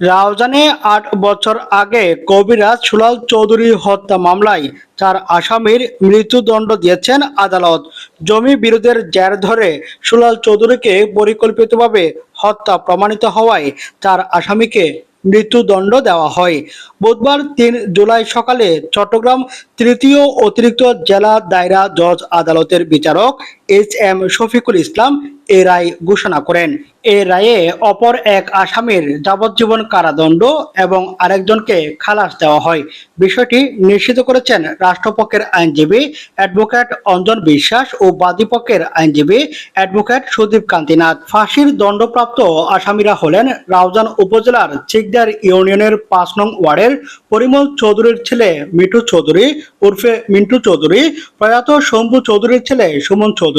রাউজানে আট বছর আগে কবিরাজ সুলাল চৌধুরী হত্যা মামলায় চার আসামির মৃত্যুদণ্ড দিয়েছেন আদালত। জমি বিরোধের জের ধরে সুলাল চৌধুরীকে পরিকল্পিতভাবে হত্যা প্রমাণিত হওয়ায় চার আসামিকে মৃত্যুদণ্ড দেওয়া হয়। বুধবার তিন জুলাই সকালে চট্টগ্রাম তৃতীয় অতিরিক্ত জেলা দায়রা জজ আদালতের বিচারক এইচ এম শফিকুল ইসলাম এ রায় ঘোষণা করেন। এ রায়ে অপর এক আসামির যাবজ্জীবন কারাদণ্ড এবং আরেকজনকে খালাস দেওয়া হয়। বিষয়টি নিশ্চিত করেছেন রাষ্ট্রপক্ষের আইনজীবী অ্যাডভোকেট অঞ্জন বিশ্বাস ও বাদীপক্ষের আইনজীবী অ্যাডভোকেট সুদীপ কান্তিনাথ। ফাঁসির দণ্ডপ্রাপ্ত আসামিরা হলেন রাউজান উপজেলার চিকদার ইউনিয়নের পাঁচ নং ওয়ার্ডের পরিমল চৌধুরীর ছেলে মিঠু চৌধুরী উর্ফে মিন্টু চৌধুরী, প্রয়াত শম্ভু চৌধুরীর ছেলে সুমন চৌধুরী।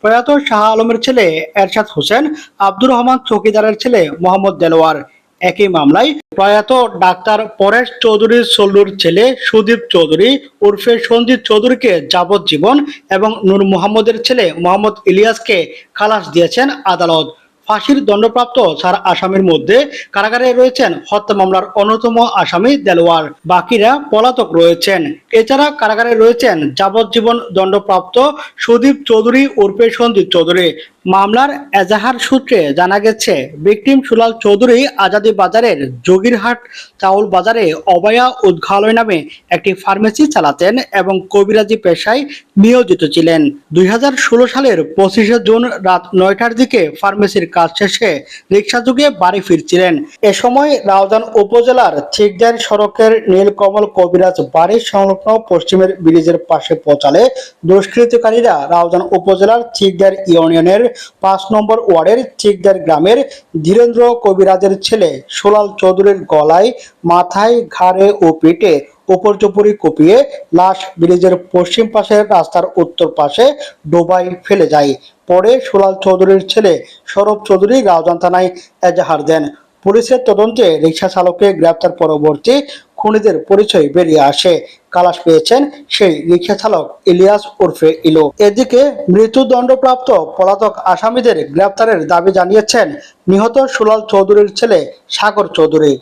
প্রয়াত শাহ আলমের ছেলে এরশাদ হোসেন, আব্দুর রহমান চৌকিদারের ছেলে মোহাম্মদ দেলোয়ার। একই মামলায় প্রয়াত ডাক্তার পরেশ চৌধুরীর সল্লুর ছেলে সুদীপ চৌধুরী, উর্ফে সঞ্জিত চৌধুরীকে যাবজ্জীবন এবং নূর মোহাম্মদের ছেলে মোহাম্মদ ইলিয়াসকে খালাস দিয়েছেন আদালত। ফাঁসির দণ্ডপ্রাপ্ত চার আসামির মধ্যে কারাগারে রয়েছেন হত্যা মামলার অন্যতম আসামি দেলোয়ার। বাকিরা পলাতক রয়েছেন। এছাড়া কারাগারে রয়েছেন যাবজ্জীবন দণ্ডপ্রাপ্ত সুদীপ চৌধুরী, উর্ফে সন্দীপ চৌধুরী। মামলার এজাহার সূত্রে জানা গেছে, বিক্রিম সুলাল চৌধুরী আজাদি বাজারের যোগীরহাট চাউল বাজারে অবয়া উদ্ঘালয় নামে একটি ফার্মেসি চালাতেন এবং কবিরাজি পেশায় নিয়োজিত ছিলেন। দুই হাজার ষোলো সালের পঁচিশে জুন রাত নয়টার দিকে ফার্মেসির কাজ শেষে রিক্সা যুগে বাড়ি ফিরছিলেন। এ সময় রাউজান উপজেলার ঠিকদার সড়কের নীলকমল কবিরাজ বাড়ির সংলগ্ন পশ্চিমের ব্রিজের পাশে পৌঁছালে দুষ্কৃতকারীরা রাউজান উপজেলার ঠিকদার ইউনিয়নের পাঁচ নম্বর ওয়ার্ডের চিকদার গ্রামের ধীরেন্দ্র কবিরাজের ছেলে সোলাল চৌধুরীর গলায়, মাথায় ঘাড়ে ও পেটে উপর্যুপরি কুপিয়ে লাশ ব্রিজের পশ্চিম পাশের রাস্তার উত্তর পাশে ডোবাই ফেলে যায়। পরে সোলাল চৌধুরীর ছেলে সৌরভ চৌধুরী রাউজান থানায় এজাহার দেন। পুলিশের তদন্তে রিক্সা চালককে গ্রেপ্তার পরবর্তী খুনিদের পরিচয় বেরিয়ে আসে। কালাশ পেয়েছেন সেই রিক্সা চালক ইলিয়াস উর্ফে ইলো। এদিকে মৃত্যুদণ্ডপ্রাপ্ত পলাতক আসামিদের গ্রেপ্তারের দাবি জানিয়েছেন নিহত সুলাল চৌধুরীর ছেলে সাগর চৌধুরী।